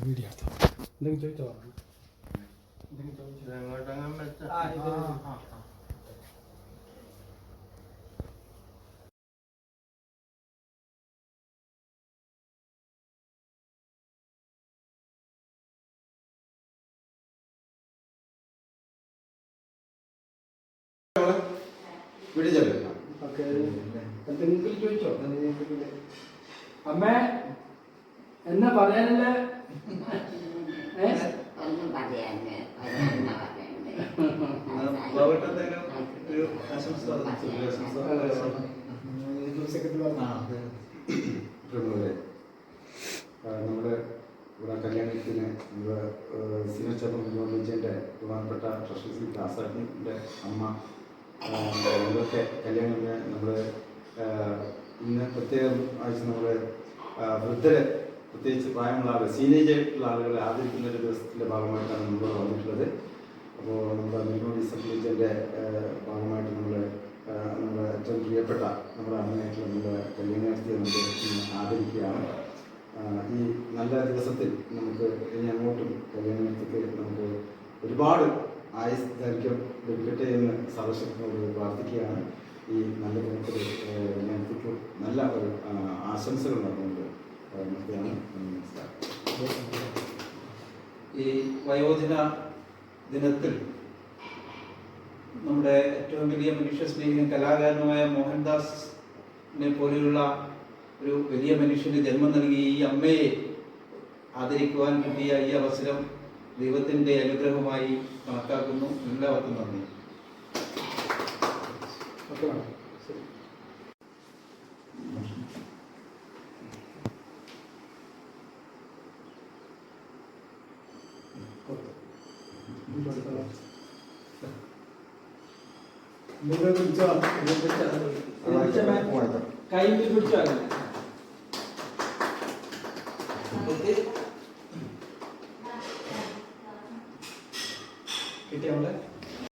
Video എന്തെങ്കിലും ചോദിച്ചോ എന്തെങ്കിലും ചോദിച്ചോ ആ, ആ, ആ. പിടിച്ചല്ലേ ഓക്കെ. എന്തെങ്കിലും ചോദിച്ചോ? അമ്മേ എന്നാ പറയാനല്ലേ? നമ്മുടെ ഇവിടെ കല്യാണത്തിന് സിനിമ ചന്ദ്രൻ ചെയർമാൻ ഗവൺമെന്റിന്റെ ബഹുമാനപ്പെട്ട ട്രഷറി അമ്മ ആ, ഇവരൊക്കെ കല്യാണത്തിന് നമ്മൾ ഇന്ന് പ്രത്യേകം ആഴ്ച നമ്മൾ വൃദ്ധരെ പ്രത്യേകിച്ച് പ്രായമുള്ള ആളുകൾ സീനിയർ ആയിട്ടുള്ള ആളുകളെ ആദരിക്കുന്ന ഒരു ദിവസത്തിന്റെ ഭാഗമായിട്ടാണ് നമ്മൾ വന്നിട്ടുള്ളത്. അപ്പോൾ നമ്മുടെ മിനിമം സംബന്ധിച്ചതിന്റെ ഭാഗമായിട്ട് നമ്മൾ നമ്മുടെ ഏറ്റവും പ്രിയപ്പെട്ട നമ്മുടെ അമ്മയായിട്ടുള്ള നമ്മുടെ കല്യാണാർത്ഥിയെ നമ്മൾ ആദരിക്കുകയാണ്. ഈ നല്ല ദിവസത്തിൽ നമുക്ക് ഇനി അങ്ങോട്ടും കല്യാണാർത്ഥിക്ക് നമുക്ക് ഒരുപാട് ആയുസ് ദൈർഘ്യം ലഭിക്കട്ടെ എന്ന് സർവശക്തിനോട് പ്രാർത്ഥിക്കുകയാണ്. ഈ നല്ല ദിനത്തിൽ നല്ല ഒരു ആശംസകൾ നിർത്തുകയാണ് ഈ വയോജന ദിനത്തിൽ നമ്മുടെ ഏറ്റവും വലിയ മനുഷ്യ സ്നേഹിയും കലാകാരനുമായ മോഹൻദാസിനെ പോലെയുള്ള ഒരു വലിയ മനുഷ്യന് ജന്മം നൽകി ഈ അമ്മയെ ആദരിക്കുവാൻ കിട്ടിയ ഈ അവസരം ദൈവത്തിന്റെ അനുഗ്രഹമായി കണക്കാക്കുന്നു എല്ലാവർക്കും നന്ദി കൈ you. এটি আমরা